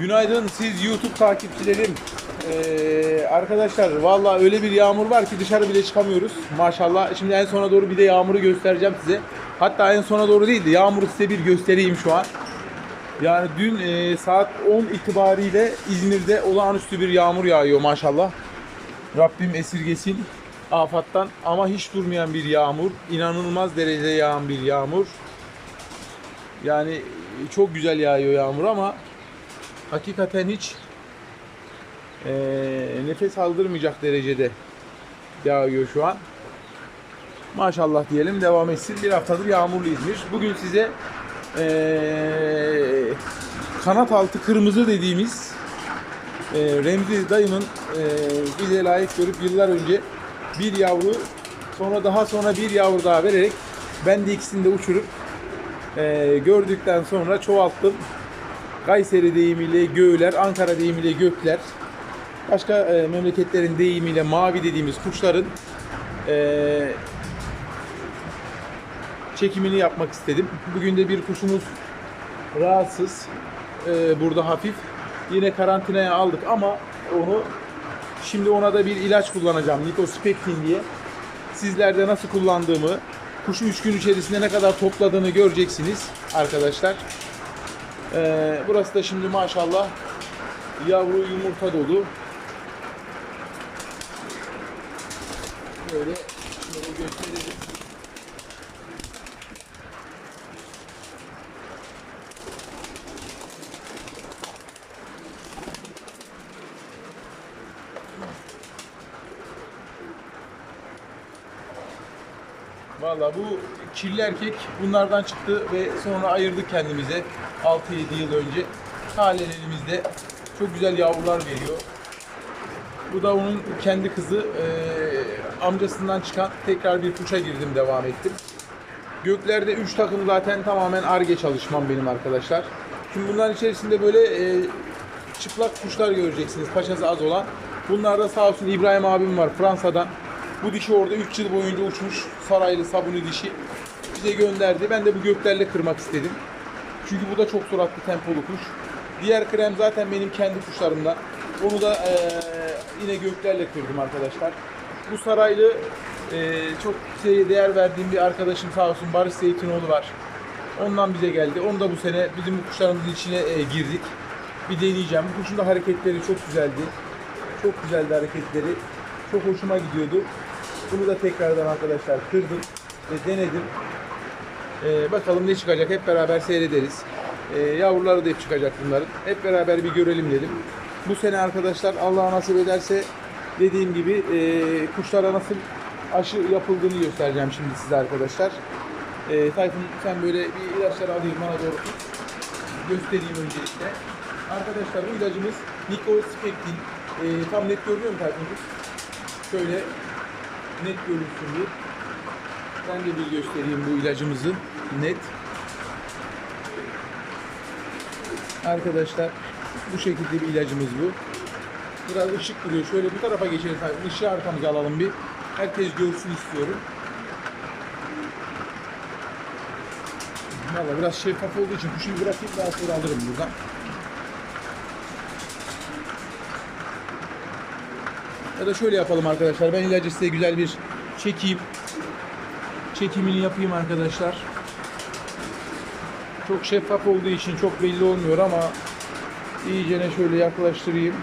Günaydın siz YouTube takipçilerim. Ee, arkadaşlar vallahi öyle bir yağmur var ki dışarı bile çıkamıyoruz. Maşallah. Şimdi en sona doğru bir de yağmuru göstereceğim size. Hatta en sona doğru değil de yağmuru size bir göstereyim şu an. Yani dün e, saat 10 itibariyle İzmir'de olağanüstü bir yağmur yağıyor maşallah. Rabbim esirgesin afattan ama hiç durmayan bir yağmur. inanılmaz derecede yağan bir yağmur. Yani çok güzel yağıyor yağmur ama hakikaten hiç eee, nefes aldırmayacak derecede yağıyor şu an. Maşallah diyelim devam etsin. Bir haftadır yağmurlu İzmir. Bugün size eee, kanat altı kırmızı dediğimiz eee, Remzi dayımın eee, bize layık görüp yıllar önce bir yavru sonra daha sonra bir yavru daha vererek ben de ikisini de uçurup eee, gördükten sonra çoğalttım. Kayseri deyimiyle göğler, Ankara deyimiyle gökler, başka e, memleketlerin deyimiyle mavi dediğimiz kuşların e, çekimini yapmak istedim. Bugün de bir kuşumuz rahatsız, e, burada hafif. Yine karantinaya aldık ama onu şimdi ona da bir ilaç kullanacağım, Nicospectin diye. Sizlerde nasıl kullandığımı, kuşu 3 gün içerisinde ne kadar topladığını göreceksiniz arkadaşlar. Ee, burası da şimdi maşallah yavru yumurta dolu. Böyle şöyle gösterelim. Valla bu kirli erkek bunlardan çıktı ve sonra ayırdık kendimize 6-7 yıl önce. Halen elimizde çok güzel yavrular veriyor. Bu da onun kendi kızı. Ee, amcasından çıkan tekrar bir kuşa girdim devam ettim. Göklerde 3 takım zaten tamamen arge çalışmam benim arkadaşlar. Şimdi bunların içerisinde böyle e, çıplak kuşlar göreceksiniz paçası az olan. Bunlar da sağ olsun İbrahim abim var Fransa'dan. Bu dişi orada 3 yıl boyunca uçmuş saraylı sabuni dişi bize gönderdi. Ben de bu göklerle kırmak istedim. Çünkü bu da çok süratli tempolu kuş. Diğer krem zaten benim kendi kuşlarımdan. Onu da eee, yine göklerle kırdım arkadaşlar. Bu saraylı eee, çok şeye değer verdiğim bir arkadaşım sağ olsun Barış Zeytinoğlu var. Ondan bize geldi. Onu da bu sene bizim bu kuşlarımızın içine eee, girdik. Bir deneyeceğim. Bu kuşun da hareketleri çok güzeldi. Çok güzeldi hareketleri. Çok hoşuma gidiyordu. Bunu da tekrardan arkadaşlar kırdım ve denedim. Ee, bakalım ne çıkacak hep beraber seyrederiz. Ee, yavruları da hep çıkacak bunların. Hep beraber bir görelim dedim. Bu sene arkadaşlar Allah nasip ederse dediğim gibi e, kuşlara nasıl aşı yapıldığını göstereceğim şimdi size arkadaşlar. Ee, Tayfun sen böyle bir ilaçlar alayım bana doğru. Göstereyim öncelikle. Arkadaşlar bu ilacımız Nicospectin. Ee, tam net görünüyor mu Tayfun'cum? Şöyle net görünsün. Ben de bir göstereyim bu ilacımızı. Net. Arkadaşlar bu şekilde bir ilacımız bu. Biraz ışık vuruyor. Şöyle bu tarafa geçelim. Işığı arkamıza alalım bir. Herkes görsün istiyorum. Valla biraz şeffaf olduğu için kuşu bırakayım daha sonra alırım buradan. Ya da şöyle yapalım arkadaşlar. Ben ilacı size güzel bir çekeyim. Çekimini yapayım arkadaşlar. Çok şeffaf olduğu için çok belli olmuyor ama iyicene şöyle yaklaştırayım.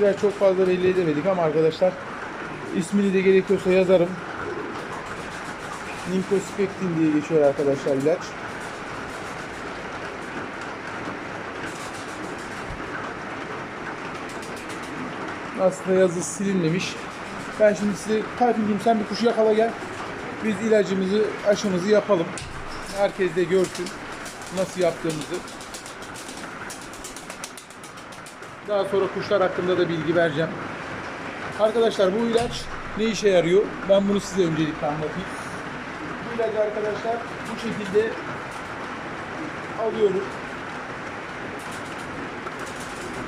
Biraz çok fazla belli edemedik ama arkadaşlar ismini de gerekiyorsa yazarım. Ninkospektin diye geçiyor arkadaşlar ilaç. Aslında yazı silinmemiş. Ben şimdi size Tayfun'cum sen bir kuşu yakala gel. Biz ilacımızı, aşımızı yapalım. Herkes de görsün nasıl yaptığımızı. Daha sonra kuşlar hakkında da bilgi vereceğim. Arkadaşlar bu ilaç ne işe yarıyor? Ben bunu size öncelikle anlatayım ilacı arkadaşlar bu şekilde alıyoruz.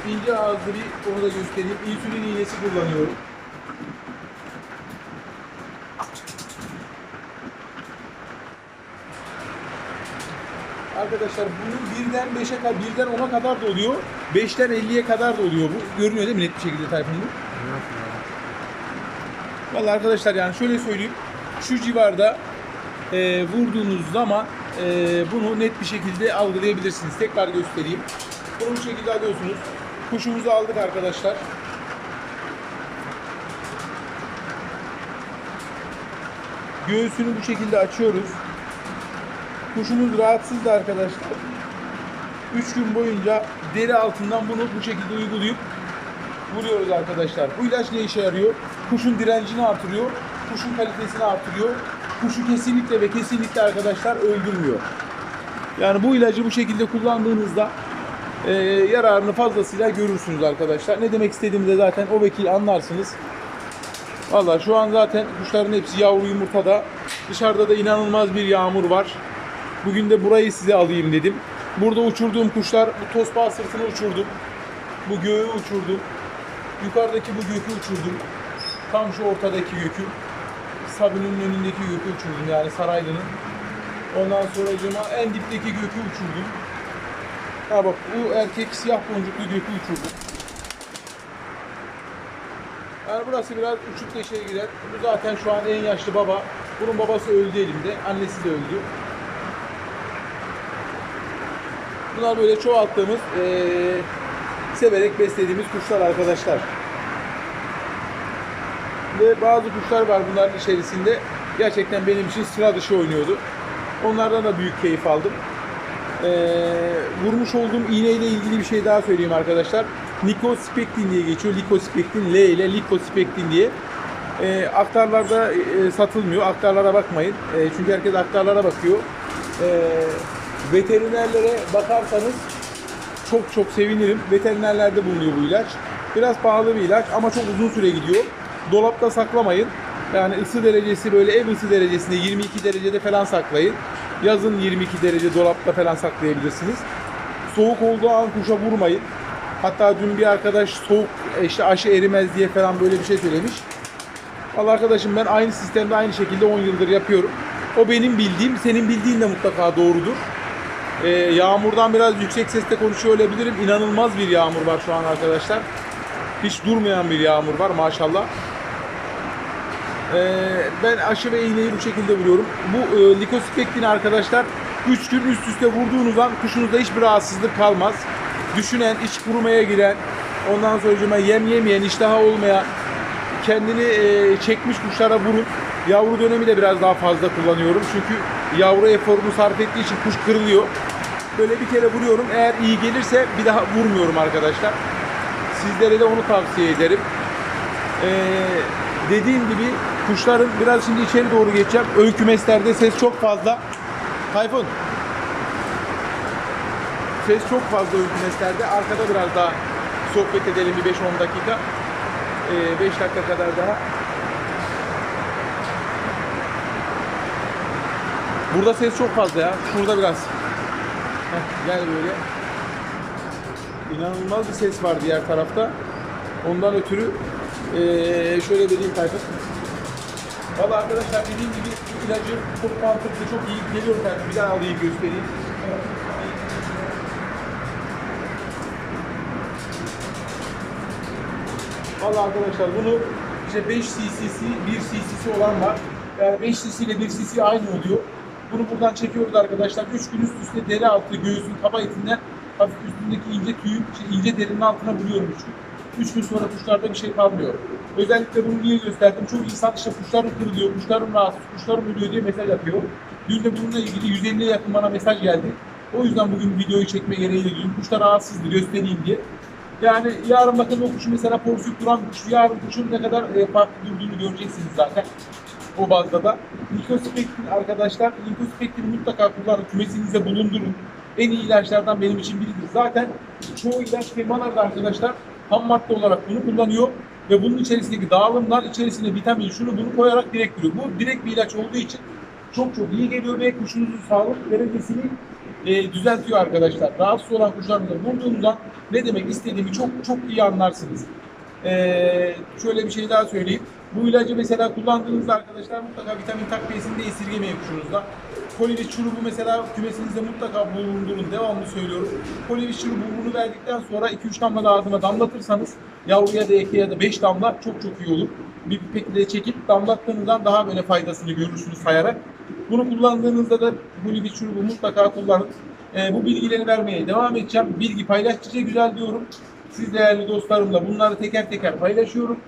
İnce ağızlı bir onu da göstereyim. İnsülin iğnesi kullanıyorum. Arkadaşlar bunu birden 5'e kadar, birden 10'a kadar da oluyor. 5'ten 50'ye kadar da oluyor bu. Görünüyor değil mi net bir şekilde Tayfun bu? Vallahi arkadaşlar yani şöyle söyleyeyim. Şu civarda e, vurduğunuz zaman e, bunu net bir şekilde algılayabilirsiniz. Tekrar göstereyim. Bunu bu şekilde alıyorsunuz. Kuşumuzu aldık arkadaşlar. Göğsünü bu şekilde açıyoruz. Kuşumuz rahatsız da arkadaşlar. 3 gün boyunca deri altından bunu bu şekilde uygulayıp vuruyoruz arkadaşlar. Bu ilaç ne işe yarıyor? Kuşun direncini artırıyor, kuşun kalitesini artırıyor. Kuşu kesinlikle ve kesinlikle arkadaşlar öldürmüyor. Yani bu ilacı bu şekilde kullandığınızda e, yararını fazlasıyla görürsünüz arkadaşlar. Ne demek istediğimi de zaten o vekil anlarsınız. Valla şu an zaten kuşların hepsi yavru yumurtada. Dışarıda da inanılmaz bir yağmur var. Bugün de burayı size alayım dedim. Burada uçurduğum kuşlar bu tosbağa sırtını uçurdum. Bu göğü uçurdum. Yukarıdaki bu gökü uçurdum. Tam şu ortadaki gökü. Sabunun önündeki gökü uçurdum yani Saraylı'nın. Ondan sonra cuma en dipteki gökü uçurdum. Ha bak bu erkek siyah boncuklu gökü uçurdum. Yani burası biraz uçuk deşeye girer. Bu zaten şu an en yaşlı baba. Bunun babası öldü elimde. Annesi de öldü. Bunlar böyle çoğalttığımız, eee, severek beslediğimiz kuşlar arkadaşlar. Ve bazı kuşlar var bunların içerisinde. Gerçekten benim için sıra dışı oynuyordu. Onlardan da büyük keyif aldım. Eee, vurmuş olduğum iğneyle ilgili bir şey daha söyleyeyim arkadaşlar. Likospektin diye geçiyor. Likospektin L ile Likospektin diye. Eee aktarlarda eee, satılmıyor. Aktarlara bakmayın. Eee, çünkü herkes aktarlara bakıyor. Eee, veterinerlere bakarsanız çok çok sevinirim. Veterinerlerde bulunuyor bu ilaç. Biraz pahalı bir ilaç ama çok uzun süre gidiyor. Dolapta saklamayın. Yani ısı derecesi böyle ev ısı derecesinde 22 derecede falan saklayın. Yazın 22 derece dolapta falan saklayabilirsiniz. Soğuk olduğu an kuşa vurmayın. Hatta dün bir arkadaş soğuk işte aşı erimez diye falan böyle bir şey söylemiş. Valla arkadaşım ben aynı sistemde aynı şekilde 10 yıldır yapıyorum. O benim bildiğim, senin bildiğin de mutlaka doğrudur. Ee, yağmurdan biraz yüksek sesle konuşuyor olabilirim. İnanılmaz bir yağmur var şu an arkadaşlar. Hiç durmayan bir yağmur var maşallah. Ee, ben aşı ve iğneyi bu şekilde vuruyorum. Bu e, likospektini arkadaşlar 3 gün üst üste vurduğunuz an kuşunuzda hiçbir rahatsızlık kalmaz. Düşünen, iç kurumaya giren, ondan sonra yem yemeyen, iştahı olmayan, kendini e, çekmiş kuşlara vurun. Yavru dönemi de biraz daha fazla kullanıyorum. Çünkü yavru eforunu sarf ettiği için kuş kırılıyor. Böyle bir kere vuruyorum. Eğer iyi gelirse bir daha vurmuyorum arkadaşlar. Sizlere de onu tavsiye ederim. Ee, dediğim gibi kuşların biraz şimdi içeri doğru geçeceğim. Ön kümeslerde ses çok fazla. Tayfun. Ses çok fazla ön kümeslerde. Arkada biraz daha sohbet edelim bir 5-10 dakika. 5 dakika kadar daha. Burada ses çok fazla ya. Şurada biraz. Heh, gel böyle. İnanılmaz bir ses var diğer tarafta. Ondan ötürü eee, şöyle vereyim Tayfun. Valla arkadaşlar dediğim gibi bu ilacı çok mantıklı, çok iyi geliyor Tayfun. Bir daha alayım göstereyim. Valla arkadaşlar bunu işte 5 cc'si, 1 cc'si olan var. Yani 5 cc ile 1 cc aynı oluyor. Bunu buradan çekiyoruz arkadaşlar. 3 gün üst üste deri altı göğsün kaba etinden hafif üstündeki ince tüyün, şey, ince derinin altına vuruyorum 3 gün. 3 gün sonra kuşlarda bir şey kalmıyor. Özellikle bunu niye gösterdim? Çok insan işte kuşlarım kırılıyor, kuşlarım rahatsız, kuşlarım ölüyor diye mesaj atıyor. Dün de bununla ilgili 150'ye yakın bana mesaj geldi. O yüzden bugün videoyu çekme gereği duydum. Kuşlar rahatsızdı göstereyim diye. Yani yarın bakın o kuşu mesela porsuk duran kuş, yarın kuşun ne kadar e, farklı durduğunu göreceksiniz zaten. O bazda da. Likospektin arkadaşlar, likospektini mutlaka kullanın, kümesinizde bulundurun. En iyi ilaçlardan benim için biridir. Zaten çoğu ilaç firmalar da arkadaşlar ham madde olarak bunu kullanıyor ve bunun içerisindeki dağılımlar içerisine vitamin şunu bunu koyarak direkt giriyor. Bu direkt bir ilaç olduğu için çok çok iyi geliyor ve kuşunuzun sağlık derecesini e, düzeltiyor arkadaşlar. Rahatsız olan kuşlarınıza vurduğunuzda ne demek istediğimi çok çok iyi anlarsınız. E, şöyle bir şey daha söyleyeyim. Bu ilacı mesela kullandığınızda arkadaşlar mutlaka vitamin takviyesini de esirgemeyin kuşunuzda. Polivis çurubu mesela kümesinizde mutlaka bulundurun. Devamlı söylüyorum. Polivis çurubu verdikten sonra 2-3 damla da ağzına damlatırsanız yavruya da eke ya da 5 damla çok çok iyi olur. Bir pipekle çekip damlattığınızdan daha böyle faydasını görürsünüz sayarak. Bunu kullandığınızda da Polivis çurubu mutlaka kullanın. Ee, bu bilgileri vermeye devam edeceğim. Bilgi paylaştıkça güzel diyorum. Siz değerli dostlarımla bunları teker teker paylaşıyorum.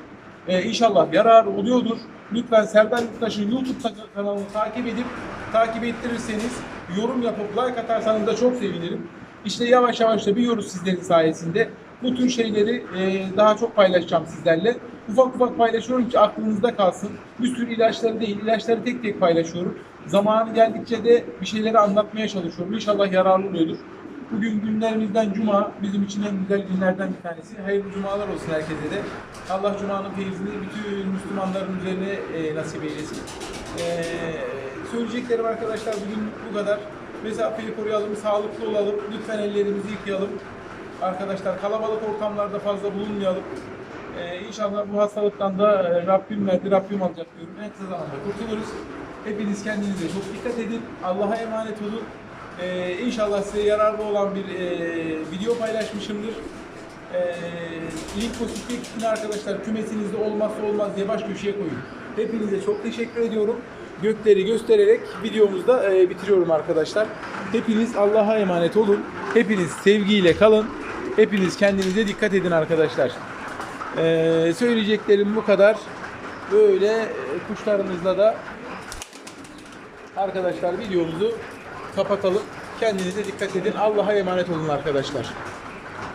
Ee, inşallah yararı oluyordur. Lütfen Serdar Yurttaş'ın YouTube kanalını takip edip takip ettirirseniz yorum yapıp like atarsanız da çok sevinirim. İşte yavaş yavaş da biliyoruz sizlerin sayesinde. Bu tür şeyleri e, daha çok paylaşacağım sizlerle. Ufak ufak paylaşıyorum ki aklınızda kalsın. Bir sürü ilaçları değil, ilaçları tek tek paylaşıyorum. Zamanı geldikçe de bir şeyleri anlatmaya çalışıyorum. İnşallah yararlı oluyordur. Bugün günlerimizden cuma, bizim için en güzel günlerden bir tanesi. Hayırlı cumalar olsun herkese de. Allah cumanın feyzini bütün Müslümanların üzerine e, nasip eylesin. E, söyleyeceklerim arkadaşlar bugün bu kadar. Mesafeyi koruyalım, sağlıklı olalım. Lütfen ellerimizi yıkayalım. Arkadaşlar kalabalık ortamlarda fazla bulunmayalım. Ee, inşallah bu hastalıktan da e, Rabbim verdi, Rabbim alacak diyorum. En kısa zamanda kurtuluruz. Hepiniz kendinize çok dikkat edin. Allah'a emanet olun. Ee, inşallah size yararlı olan bir e, video paylaşmışımdır. Ee, link pozitif arkadaşlar kümesinizde olmazsa olmaz diye baş köşeye koyun. Hepinize çok teşekkür ediyorum. Gökleri göstererek videomuzu da e, bitiriyorum arkadaşlar. Hepiniz Allah'a emanet olun. Hepiniz sevgiyle kalın. Hepiniz kendinize dikkat edin arkadaşlar. Ee, söyleyeceklerim bu kadar. Böyle e, kuşlarımızla da arkadaşlar videomuzu kapatalım. Kendinize dikkat edin. Allah'a emanet olun arkadaşlar.